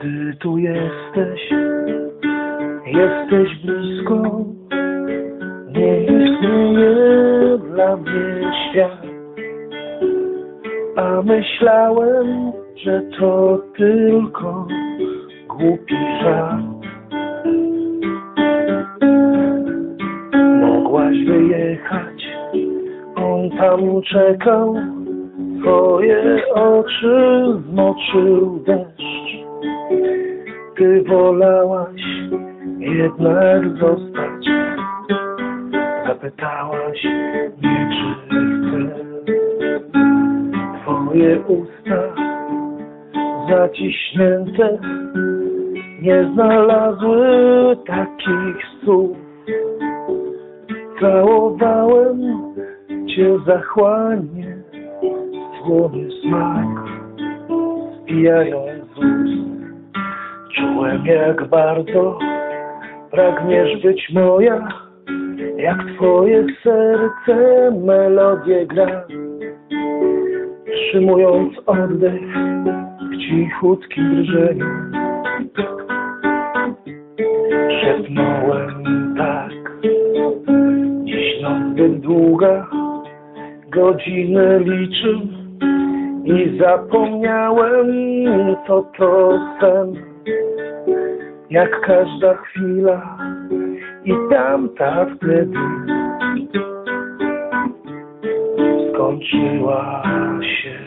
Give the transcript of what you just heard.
Ty tu jesteś, jesteś blisko, nie istnieje dla mnie świat. A myślałem, że to tylko głupi żart. Mogłaś wyjechać, on tam czekał, twoje oczy zmoczył deszcz. Ty wolałaś jednak zostać, zapytałaś mnie, czy chcę. Twoje usta zaciśnięte nie znalazły takich słów. Całowałem cię zachłannie, słony smak, spijając. Jak bardzo pragniesz być moja, jak twoje serce melodię gra. Wstrzymując oddech w cichutkim drżeniu Szepnąłem tak noc zbyt długa Godziny liczę I zapomniałem co to sen Jak każda chwila I tamta wtedy. Skończyła się